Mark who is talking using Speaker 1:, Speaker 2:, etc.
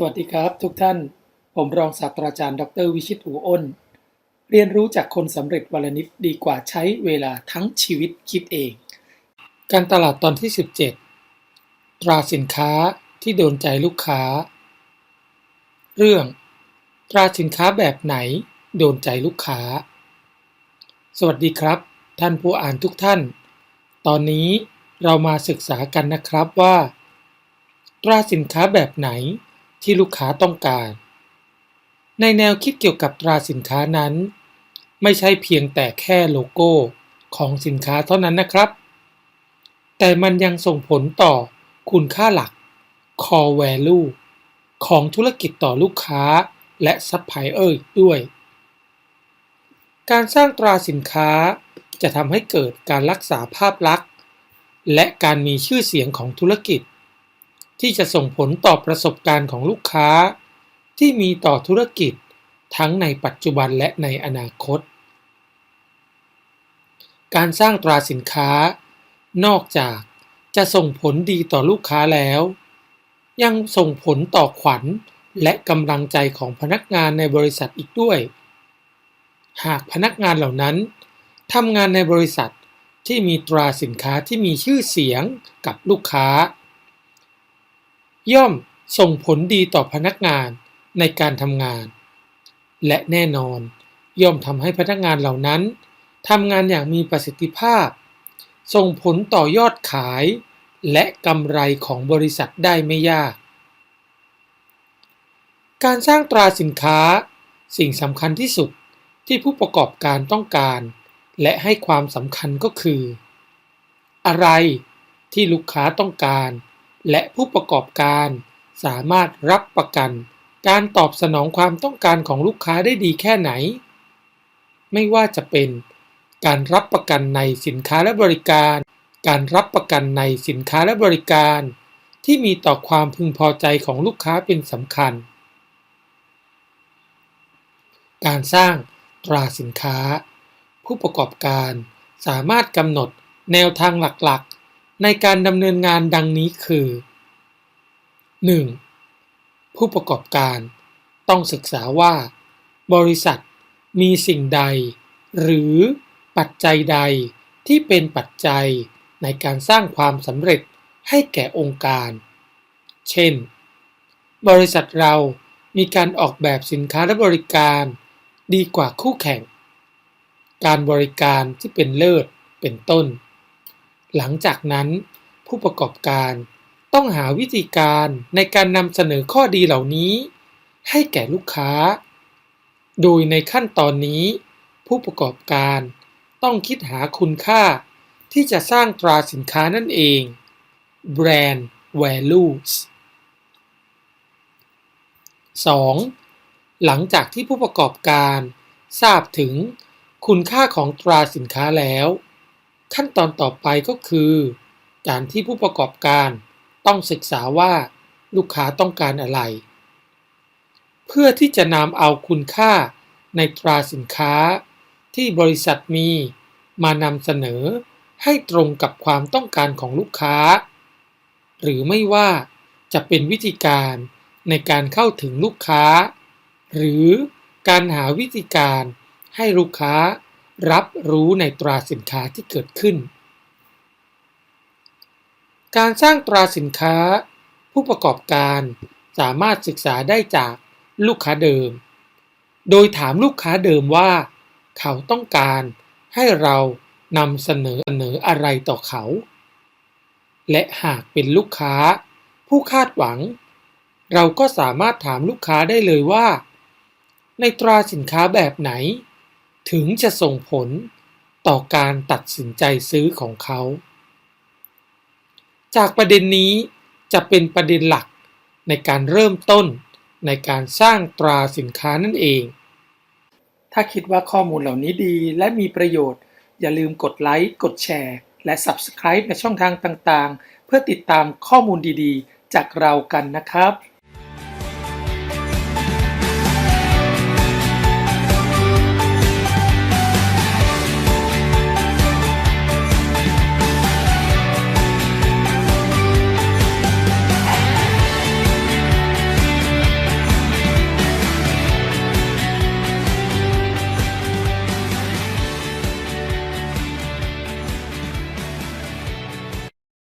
Speaker 1: สวัสดีครับทุกท่าน ผมรองศาสตราจารย์ ดร วิชิตอูอ้น เรียนรู้จากคนสำเร็จวันลนิดดีกว่าใช้เวลาทั้งชีวิตคิดเอง การตลาดตอนที่ 17 ตราสินค้าที่โดนใจลูกค้า เรื่อง ตราสินค้าแบบไหนโดนใจลูกค้า สวัสดีครับ ท่านผู้อ่านทุกท่าน ตอนนี้เรามาศึกษากันนะครับว่า ตราสินค้าแบบไหน ที่ลูกค้าต้องการ ในแนวคิดเกี่ยวกับตราสินค้านั้น ไม่ใช่เพียงแต่แค่โลโก้ของสินค้าเท่านั้นนะครับ แต่มันยังส่งผลต่อคุณค่าหลัก core value ของธุรกิจต่อลูกค้าและซัพพลายเออร์ด้วย การสร้างตราสินค้าจะทำให้เกิดการรักษาภาพลักษณ์ และการมีชื่อเสียงของธุรกิจ ที่จะส่งผลต่อประสบการณ์ของลูกค้า ที่มีต่อธุรกิจทั้งในปัจจุบันและในอนาคต การสร้างตราสินค้า นอกจากจะส่งผลดีต่อลูกค้าแล้ว ยังส่งผลต่อขวัญและกำลังใจของพนักงานในบริษัทอีกด้วย หากพนักงานเหล่านั้นทำงานในบริษัทที่มีตราสินค้าที่มีชื่อเสียงกับลูกค้า ย่อมส่งผลดีต่อพนักงานในการทำงาน และแน่นอน ย่อมทำให้พนักงานเหล่านั้นทำงานอย่างมีประสิทธิภาพ ส่งผลต่อยอดขาย และกำไรของบริษัทได้ไม่ยาก การสร้างตราสินค้า สิ่งสำคัญที่สุดที่ผู้ประกอบการต้องการ และให้ความสำคัญก็คือ อะไรที่ลูกค้าต้องการ และผู้ประกอบการสามารถรับประกัน การตอบสนองความต้องการของลูกค้าได้ดีแค่ไหน ไม่ว่าจะเป็นการรับประกันในสินค้าและบริการ การรับประกันในสินค้าและบริการ ที่มีต่อความพึงพอใจของลูกค้าเป็นสำคัญ การสร้างตราสินค้า ผู้ประกอบการสามารถกำหนดแนวทางหลักๆ ในการดำเนินงานดังนี้คือ 1. ผู้ประกอบการต้องศึกษาว่า บริษัทมีสิ่งใด หรือปัจจัยใดที่เป็นปัจจัยในการสร้างความสำเร็จให้แก่องค์การ เช่น บริษัทเรามีการออกแบบสินค้าและบริการดีกว่าคู่แข่ง การบริการที่เป็นเลิศเป็นต้น หลังจากนั้นผู้ประกอบการต้องหาวิธีการในการนำเสนอข้อดีเหล่านี้ ให้แก่ลูกค้า โดยในขั้นตอนนี้ ผู้ประกอบการต้องคิดหาคุณค่าที่จะสร้างตราสินค้านั่นเอง Brand Values 2. หลังจากที่ผู้ประกอบการทราบถึงคุณค่าของตราสินค้าแล้ว ขั้นตอนต่อไปก็คือ การที่ผู้ประกอบการต้องศึกษาว่าลูกค้าต้องการอะไร เพื่อที่จะนำเอาคุณค่าในตราสินค้า ที่บริษัทมีมานำเสนอให้ตรงกับความต้องการของลูกค้า หรือไม่ว่าจะเป็นวิธีการในการเข้าถึงลูกค้า หรือการหาวิธีการให้ลูกค้า รับรู้ในตราสินค้าที่เกิดขึ้น การสร้างตราสินค้า ผู้ประกอบการสามารถศึกษาได้จากลูกค้าเดิม โดยถามลูกค้าเดิมว่า เขาต้องการให้เรานำเสนอเสนออะไรต่อเขา และหากเป็นลูกค้า ผู้คาดหวัง เราก็สามารถถามลูกค้าได้เลยว่า ในตราสินค้าแบบไหน ถึงจะส่งผลต่อการตัดสินใจซื้อของเขา จากประเด็นนี้จะเป็นประเด็นหลักในการเริ่มต้นในการสร้างตราสินค้านั่นเอง ถ้าคิดว่าข้อมูลเหล่านี้ดีและมีประโยชน์ อย่าลืมกดไลค์ กดแชร์ และ Subscribe ในช่องทางต่างๆ เพื่อติดตามข้อมูลดีๆ จากเรากันนะครับ